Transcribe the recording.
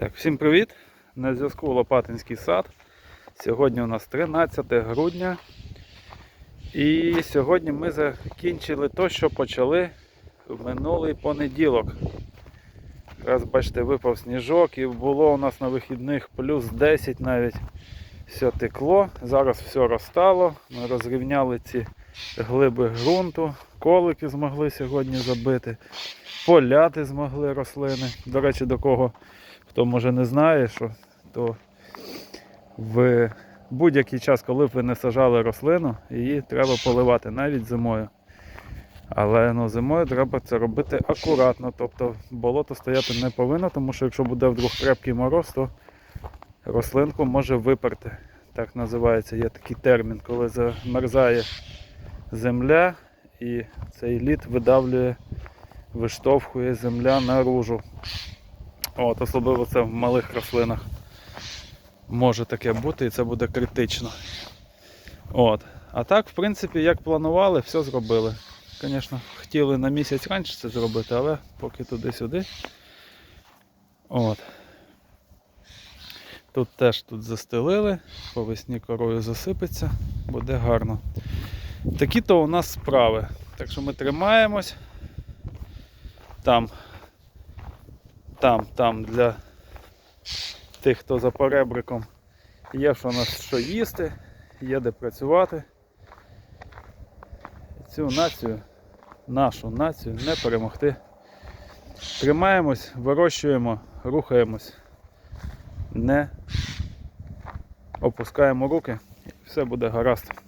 Так, всім привіт! На зв'язку Лопатинський сад. Сьогодні у нас 13 грудня. І сьогодні ми закінчили те, що почали в минулий понеділок. Раз бачите, випав сніжок і було у нас на вихідних плюс 10 навіть. Все текло. Зараз все розтало. Ми розрівняли ці глиби ґрунту, колики змогли сьогодні забити, поляти змогли рослини. До речі, до кого хто може не знає, що то в будь-який час, коли б ви не сажали рослину, її треба поливати навіть зимою. Але ну, зимою треба це робити акуратно, тобто болото стояти не повинно, тому що якщо буде вдруг крепкий мороз, то рослинку може виперти. Так називається, є такий термін, коли замерзає земля і цей лід видавлює, виштовхує земля наружу. От, особливо це в малих рослинах може таке бути і це буде критично. От. А так, в принципі, як планували, все зробили. Звісно, хотіли на місяць раніше це зробити, але поки туди-сюди. От. Тут теж тут застелили, по весні корою засипеться, буде гарно. Такі то у нас справи. Так що ми тримаємось. Там там, там для тих, хто за поребриком. Є що у нас що їсти, є де працювати. Цю націю, нашу націю не перемогти. Тримаємось, вирощуємо, рухаємось, не опускаємо руки і все буде гаразд.